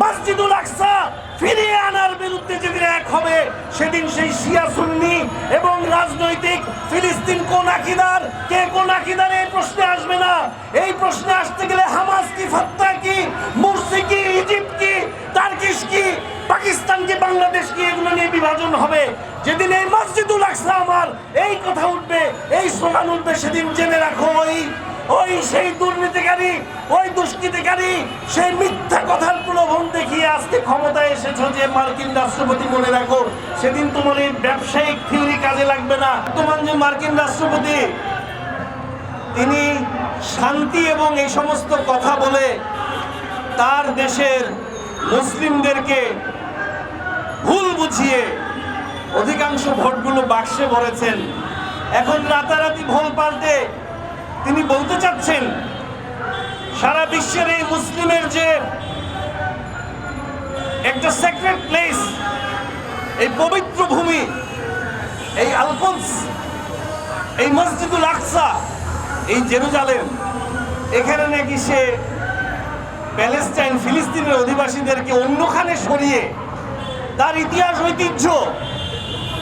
মসজিদুল আকসা ফিরিয়ে আনার বিরুদ্ধে যেদিন এক হবে, সেদিন সেই শিয়া সুন্নি এবং রাজনৈতিক ফিলিস্তিন কোন আকিদার? কে কোন আকিদার? এই প্রশ্নে আসবে না। এই প্রশ্নে আসতে গেলে হামাস কি, ফাত্তা কি, মুরসি কি ইজিপ্ট কি টার্কিশ কি, পাকিস্তান কি, বাংলাদেশ কি, এগুলো নিয়ে বিভাজন হবে। যেদিন এই মসজিদুল আকসা আমার এই কথা উঠবে, এই স্লোগান উঠবে, সেদিন জেনে রাখো ওই ওই সেই দুর্নীতিকারী, ওই দুষ্কৃতিকারী, সেই মিথ্যা কথার প্রলোভন দেখিয়ে আজকে ক্ষমতায় এসেছ যে মার্কিন রাষ্ট্রপতি মনে রাখো, সেদিন তোমার এই ব্যবসায়িক থিওরি কাজে লাগবে না। তোমার যে মার্কিন রাষ্ট্রপতি, তিনি শান্তি এবং এই সমস্ত কথা বলে তার দেশের মুসলিমদেরকে ভুল বুঝিয়ে অধিকাংশ ভোটগুলো বাক্সে ভরেছেন। এখন রাতারাতি ভোল পাল্টে তিনি বলতে চাচ্ছেন, সারা বিশ্বের এই মুসলিমের যে একটা সেক্রেট প্লেস এই পবিত্র ভূমি, এই আলফন্স এই মসজিদুল আকসা, এই জেরুজালেম, এখানে নাকি সে প্যালেস্টাইন ফিলিস্তিনের অধিবাসীদেরকে অন্যখানে সরিয়ে তার ইতিহাস ঐতিহ্য,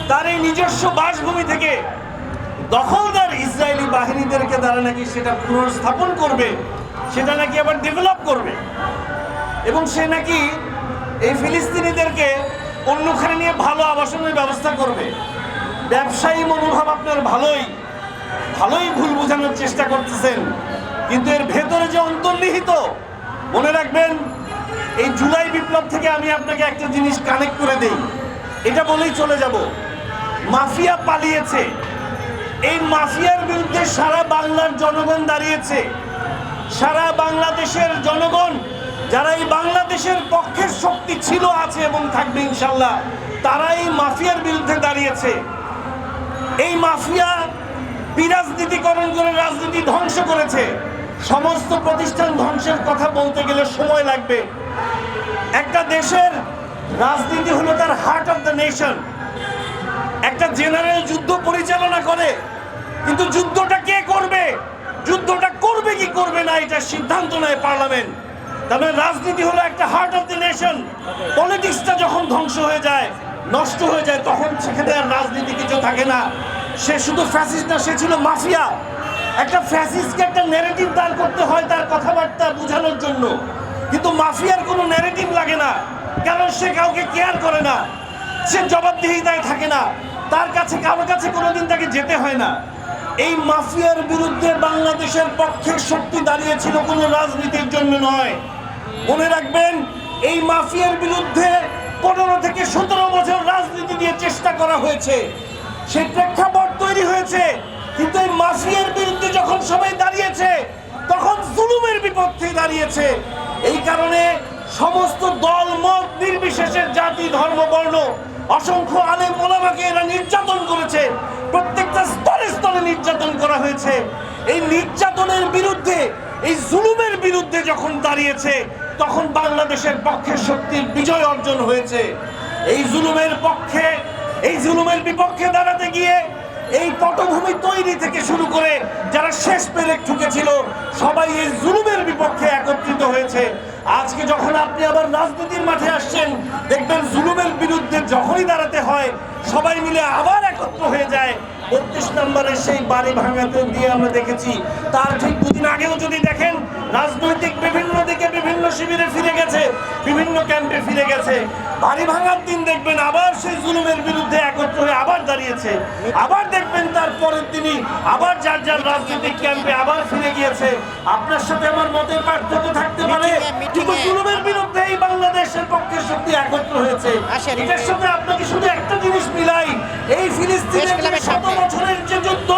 তার এই নিজস্ব বাসভূমি থেকে দখলদার ইসরায়েলি বাহিনীদেরকে তারা নাকি সেটা পুনর্স্থাপন করবে, সেটা নাকি আবার ডেভেলপ করবে। এবং সে নাকি এই ফিলিস্তিনিদেরকে অন্যখানে নিয়ে ভালো আবাসনের ব্যবস্থা করবে। ব্যবসায়ী মনোভাব আপনার ভালোই ভালোই ভুল বোঝানোর চেষ্টা করতেছেন। কিন্তু এর ভেতরে যে অন্তর্নিহিত, মনে রাখবেন, এই জুলাই বিপ্লব থেকে আমি আপনাকে একটা জিনিস কানেক্ট করে দেই। এটা বলেই চলে যাব। মাফিয়া পালিয়েছে। এই মাফিয়ার বিরুদ্ধে সারা বাংলার জনগণ দাঁড়িয়েছে। সারা বাংলাদেশের জনগণ, যারা এই বাংলাদেশের পক্ষের শক্তি ছিল, আছে এবং থাকবে ইনশাল্লাহ তারা এই মাফিয়ার বিরুদ্ধে দাঁড়িয়েছে। এই মাফিয়া বিরাজনীতিকরণ করে রাজনীতি ধ্বংস করেছে। সমস্ত প্রতিষ্ঠান ধ্বংসের কথা বলতে গেলে সময় লাগবে। একটা দেশের রাজনীতি হলো তার হার্ট অফ দ্য নেশন একটা জেনারেল যুদ্ধ পরিচালনা করে, কিন্তু যুদ্ধটা কে করবে? যুদ্ধটা করবে কি করবে না, এটা সিদ্ধান্ত নেয় পার্লামেন্ট। তবে রাজনীতি হলো একটা হার্ট অফ দ্য নেশন পলিটিক্সটা যখন ধ্বংস হয়ে যায়, নষ্ট হয়ে যায়, তখন সেখানে আর রাজনীতি কিছু থাকে না। সে শুধু ফ্যাসিস্ট না, সে ছিল মাফিয়া। একটা ফ্যাসিস্টকে একটা ন্যারেটিভ দাঁড় করতে হয় তার কথাবার্তা বোঝানোর জন্য। কিন্তু মাফিয়ার কোনো ন্যারেটিভ লাগে না, কারণ সে কাউকে কেয়ার করে না। সে জবাবদিহিতায় থাকে না। তার কাছে কারোর কাছে কোনোদিন তাকে যেতে হয় না। এই মাফিয়ার বিরুদ্ধে বাংলাদেশের পক্ষের শক্তি দাঁড়িয়েছিল কোনো রাজনীতির জন্য নয়। মনে রাখবেন, এই মাফিয়ার বিরুদ্ধে পনেরো থেকে সতেরো বছর রাজনীতি দিয়ে চেষ্টা করা হয়েছে। সেই প্রেক্ষাপট তৈরি হয়েছে, কিন্তু এই মাফিয়ার বিরুদ্ধে যখন সবাই দাঁড়িয়েছে, তখন জুলুমের বিপক্ষে দাঁড়িয়েছে। এই কারণে সমস্ত দল, মত নির্বিশেষের জাতি, ধর্ম, বর্ণ অসংখ্য আলেম ওলামাকে এরা নির্যাতন করেছে। প্রত্যেকটা স্তরে স্তরে নির্যাতন করা হয়েছে। এই নির্যাতনের বিরুদ্ধে, এই জুলুমের বিরুদ্ধে যখন দাঁড়িয়েছে, তখন বাংলাদেশের পক্ষে শক্তির বিজয় অর্জন হয়েছে। এই জুলুমের পক্ষে, এই জুলুমের বিপক্ষে দাঁড়াতে গিয়ে, এই পটভূমি তৈরি থেকে শুরু করে যারা শেষ পেরেক ঠুকেছিল, সবাই এই জুলুমের বিপক্ষে একত্রিত হয়েছে। আজকে যখন আপনি আবার রাজনীতির মাঠে আসছেন দেখবেন জুলুমের বিরুদ্ধে যখনই দাঁড়াতে হয় সবাই মিলে আবার একত্র হয়ে যায়। বত্রিশ নম্বরের সেই বাড়ি ভাঙাতে দিয়ে আমরা দেখেছি তার ঠিক দুদিন আগেও যদি দেখেন রাজনৈতিক বিভিন্ন দিকে বিভিন্ন শিবিরে ফিরে গেছে বিভিন্ন ক্যাম্পে ফিরে গেছে। বাড়ি ভাঙার দিন দেখবেন আবার সেই জুলুমের বিরুদ্ধে একত্র হয়ে আবার দাঁড়িয়েছে। আবার দেখবেন তার পরের দিনই আবার যার যার রাজনৈতিক ক্যাম্পে আবার ফিরে গিয়েছে। আপনার সাথে আমার মতের পার্থক্য থাকতে পারে কিন্তু জুলুমের বিরুদ্ধে এই বাংলাদেশের পক্ষে শক্তি একত্র হয়েছে। এটার সাথে আপনাকে শুধু একটা জিনিস মিলাই এই ফিলিস্তিনের যে শত বছরের যে যুদ্ধ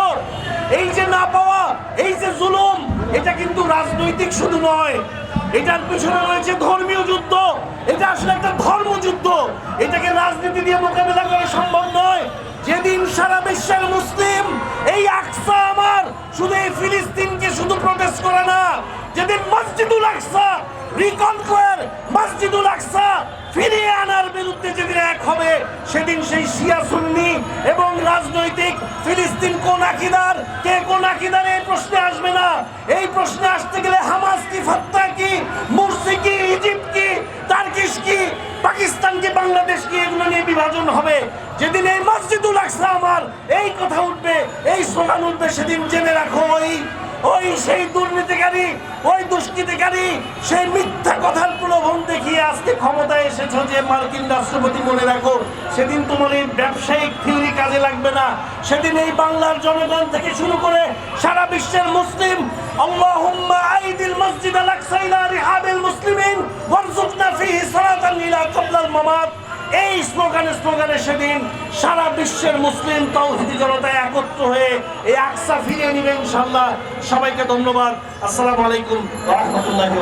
এই যে না পাওয়া এই যে জুলুম এটা কিন্তু রাজনৈতিক শুধু নয়। এটার পিছনে রয়েছে ধর্মীয় যুদ্ধ। এটা আসলে একটা ধর্মযুদ্ধ এটাকে রাজনীতি দিয়ে মোকাবেলা করা সম্ভব নয়। যেদিন সারা বিশ্বের মুসলিম এই আকসা আমার শুধু এই ফিলিস্তিনকে শুধু প্রটেস্ট করে না যেদিন মসজিদুল আকসা রিকনকোয়ার মসজিদুল আকসা ফিরিয়ে আনার বিরুদ্ধে যেদিন এক হবে, সেদিন সেই শিয়া সুন্নি এবং রাজনৈতিক ফিলিস্তিন কোন আকিদার, কে কোন আকিদার, এই প্রশ্নে আসবে না। এই প্রশ্নে আসতে গেলে হামাস কি, ফাত্তা কি, মুরসি কি ইজিপ্ট কি টার্কিশ পাকিস্তানকে বাংলাদেশ কি, এগুলো নিয়ে বিভাজন হবে। যেদিন এই মসজিদুল আকসা আমার এই কথা উঠবে, এই স্লোগান উঠবে, সেদিন জেনে রাখো ওই ওই সেই দুর্নীতিকারী, ওই দুষ্কৃতিকারী সেই মিথ্যা কথার প্রলোভন দেখিয়ে আজকে ক্ষমতায় এসেছ যে, মার্কিন রাষ্ট্রপতি মনে রাখো, সেদিন তোমার এই ব্যবসায়িক থিওরি কাজে লাগবে না। সেদিন এই বাংলার জনগণ থেকে শুরু করে সারা বিশ্বের মুসলিম আইদিল মসজিদ আল আকসা রিহাবিল মুসলিমিন মামাত। এই স্লোগানে স্লোগানে সেদিন সারা বিশ্বের মুসলিম তৌহিদি জনতা একত্র হয়ে এই আকসা ফিরিয়ে নিবে ইনশাল্লাহ সবাইকে ধন্যবাদ। আসসালামু আলাইকুম রাহমাতুল্লাহি